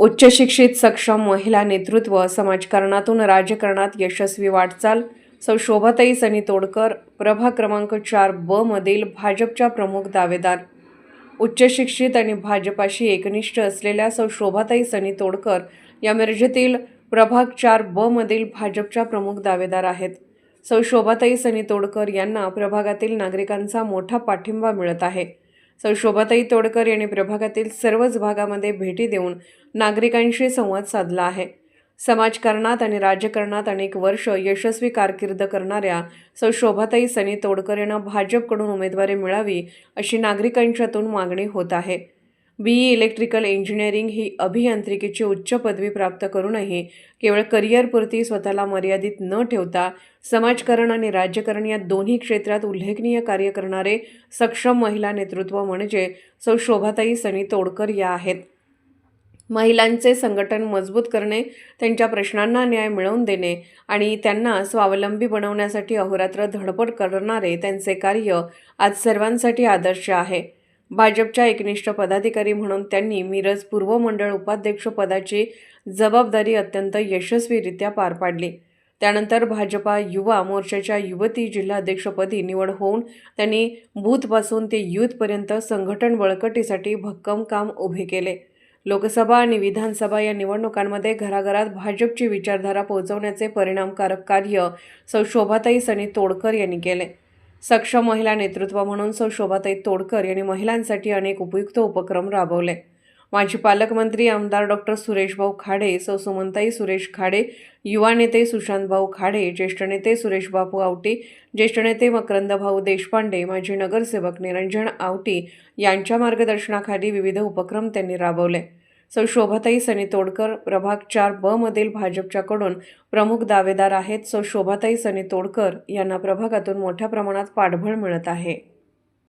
उच्च शिक्षित सक्षम महिला नेतृत्व समाजकारणातून राजकारणात यशस्वी वाटचाल. सौ शोभाताई सनी तोडकर प्रभा क्रमांक चार ब मधील भाजपच्या प्रमुख दावेदार. उच्च शिक्षित आणि भाजपाशी एकनिष्ठ असलेल्या सौ शोभाताई सनी तोडकर या मिरजेतील प्रभाग चार ब मधील भाजपच्या प्रमुख दावेदार आहेत. सौ शोभाताई सनी तोडकर यांना प्रभागातील नागरिकांचा मोठा पाठिंबा मिळत आहे. सौ शोभाताई तोडकर यांनी प्रभागातील सर्वच भागामध्ये भेटी देऊन नागरिकांशी संवाद साधला आहे. समाजकारणात आणि राजकारणात अनेक वर्ष यशस्वी कारकीर्द करणाऱ्या सौ शोभाताई सनी तोडकर यांना भाजपकडून उमेदवारी मिळावी अशी नागरिकांच्यातून मागणी होत आहे. बी ई इलेक्ट्रिकल इंजिनिअरिंग ही अभियांत्रिकीची उच्च पदवी प्राप्त करूनही केवळ करिअरपुरती स्वतःला मर्यादित न ठेवता समाजकारण आणि राज्यकरण या दोन्ही क्षेत्रात उल्लेखनीय कार्य करणारे सक्षम महिला नेतृत्व म्हणजे सौ शोभाताई सनी तोडकर या आहेत. महिलांचे संघटन मजबूत करणे त्यांच्या प्रश्नांना न्याय मिळवून देणे आणि त्यांना स्वावलंबी बनवण्यासाठी अहोरात्र धडपड करणारे त्यांचे कार्य आज सर्वांसाठी आदर्श आहे. भाजपच्या एकनिष्ठ पदाधिकारी म्हणून त्यांनी मिरज पूर्व मंडळ उपाध्यक्षपदाची जबाबदारी अत्यंत यशस्वीरित्या पार पाडली. त्यानंतर भाजपा युवा मोर्चाच्या युवती जिल्हाध्यक्षपदी निवड होऊन त्यांनी बूथपासून ते यूथपर्यंत संघटन बळकटीसाठी भक्कम काम उभे केले. लोकसभा आणि विधानसभा या निवडणुकांमध्ये घराघरात भाजपची विचारधारा पोहोचवण्याचे परिणामकारक कार्य सौ शोभाताई सनी तोडकर यांनी केले. सक्षम महिला नेतृत्व म्हणून सौ शोभाताई तोडकर यांनी महिलांसाठी अनेक उपयुक्त उपक्रम राबवले. माजी पालकमंत्री आमदार डॉक्टर सुरेशभाऊ खाडे सौ सुमनताई सुरेश खाडे युवा नेते सुशांतभाऊ खाडे ज्येष्ठ नेते सुरेशबापू आवटी ज्येष्ठ नेते मकरंदभाऊ देशपांडे माजी नगरसेवक निरंजन आवटी यांच्या मार्गदर्शनाखाली विविध उपक्रम त्यांनी राबवले. सौ शोभाताई सनी तोडकर प्रभाग चार ब मधील भाजपच्याकडून प्रमुख दावेदार आहेत. सौ शोभाताई सनी तोडकर यांना प्रभागातून मोठ्या प्रमाणात पाठबळ मिळत आहे.